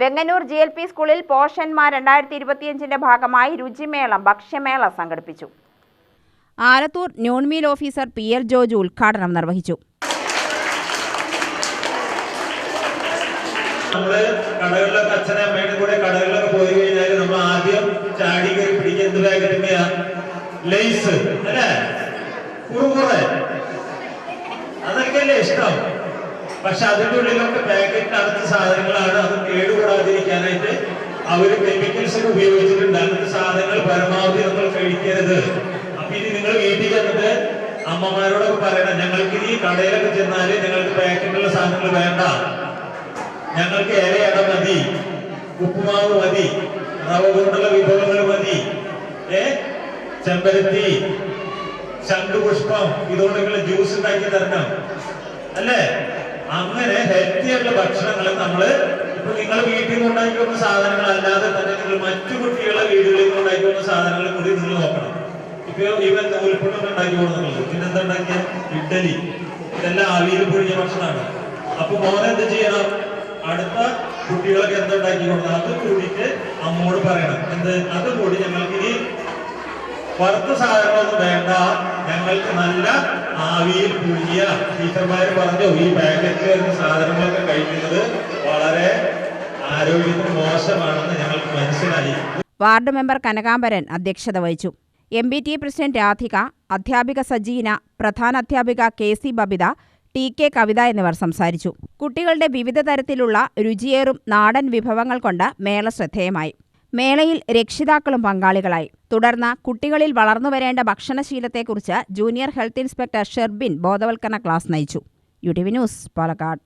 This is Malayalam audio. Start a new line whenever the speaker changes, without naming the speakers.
വെങ്ങന്നൂർ ജി എൽ പി സ്കൂളിൽ പോഷന്മാർ രണ്ടായിരത്തി ഇരുപത്തിയഞ്ചിന്റെ ഭാഗമായി രുചിമേളം ഭക്ഷ്യമേള സംഘടിപ്പിച്ചു. Alathur noon meal officer P L George ഉദ്ഘാടനം നിർവഹിച്ചു.
നമ്മൾ കടകളിലൊക്കെ അച്ഛനും അമ്മയുടെ കൂടെ കടകളിലൊക്കെ പോയി കഴിഞ്ഞാൽ നമ്മൾ ആദ്യം ചാടി കയറി പിടിക്കുക എന്ത് പാക്കറ്റിന്റെയാ ലേസ് അല്ലേ? കുറുകുറെ. അതൊക്കെയല്ലേ ഇഷ്ടം. പക്ഷെ അതിന്റെ ഉള്ളിലൊക്കെ പാക്കറ്റ് അടുത്ത സാധനങ്ങളാണ് അവർ കെമിക്കൽസ് ഒക്കെ ഉപയോഗിച്ചിട്ടുണ്ട് അങ്ങനത്തെ സാധനങ്ങൾ പരമാവധി നമ്മൾ കഴിക്കരുത്. അപ്പൊ ഇനി നിങ്ങൾ വീട്ടിൽ ചെന്നിട്ട് അമ്മമാരോടൊക്കെ പറയണം ഞങ്ങൾക്ക് ഈ കടയിലൊക്കെ ചെന്നാൽ ഞങ്ങൾക്ക് പാക്കറ്റുള്ള സാധനങ്ങൾ വേണ്ട. ഞങ്ങൾക്ക് ഇലയട മതി ഉപ്പുമാവ് മതി റവ കൊണ്ടുള്ള വിഭവങ്ങൾ മതി. ഏ? ചെമ്പരത്തി ശംഖുപുഷ്പം ഇതുകൊണ്ടൊക്കെയുള്ള ജ്യൂസ് ഉണ്ടാക്കി തരണം. അല്ലേ? അങ്ങനെ ഹെൽത്തി ആയിട്ടുള്ള ഭക്ഷണങ്ങൾ നമ്മൾ നിങ്ങൾ വീട്ടിൽ നിന്ന് ഉണ്ടാക്കി വന്ന സാധനങ്ങൾ അല്ലാതെ തന്നെ നിങ്ങൾ മറ്റു കുട്ടികളെ വീടുകളിൽ നിന്ന് ഉണ്ടാക്കി വന്ന സാധനങ്ങൾ കൂടി നിങ്ങൾ നോക്കണം. ഇപ്പൊ ഇവൻ ഉൽപ്പന്നം ഉണ്ടാക്കി കൊടുക്കുന്നുള്ളൂ. പിന്നെന്താ ഉണ്ടാക്കിയ? ഇഡ്ഡലി. ഇതെല്ലാം ആവിയിൽ പൊഴിഞ്ഞ ഭക്ഷണമാണ്. അപ്പൊ മോനെ എന്ത് ചെയ്യണം? അടുത്ത കുട്ടികളൊക്കെ എന്തുണ്ടാക്കി കൊടുക്കണം? അത് കൂടിയിട്ട് അമ്മോട് പറയണം. എന്ത്? അത് കൂടി ഞങ്ങൾക്ക് ഇനി വറുത്ത സാധനങ്ങളൊന്നും വേണ്ട. ഞങ്ങൾക്ക് നല്ല ആവിയിൽ പുഴുങ്ങിയ ടീച്ചർമാർ പറഞ്ഞു ഈ പാക്കറ്റിൽ വരുന്ന സാധനങ്ങളൊക്കെ കഴിക്കുന്നത് മോശമാണെന്ന്
വാർഡ് മെമ്പർ കനകാംബരൻ അധ്യക്ഷത വഹിച്ചു. M B T president Radhika അധ്യാപിക സജീന പ്രധാന അധ്യാപിക K C Babitha T K Kavitha എന്നിവർ സംസാരിച്ചു. കുട്ടികളുടെ വിവിധ തരത്തിലുള്ള രുചിയേറും നാടൻ വിഭവങ്ങൾ കൊണ്ട് മേള ശ്രദ്ധേയമായി. മേളയിൽ രക്ഷിതാക്കളും പങ്കാളികളായി. തുടർന്ന് കുട്ടികളിൽ വളർന്നു വരേണ്ട ഭക്ഷണശീലത്തെക്കുറിച്ച് ജൂനിയർ ഹെൽത്ത് ഇൻസ്പെക്ടർ ഷെർബിൻ ബോധവൽക്കരണ ക്ലാസ് നയിച്ചു. U T V news Palakkad.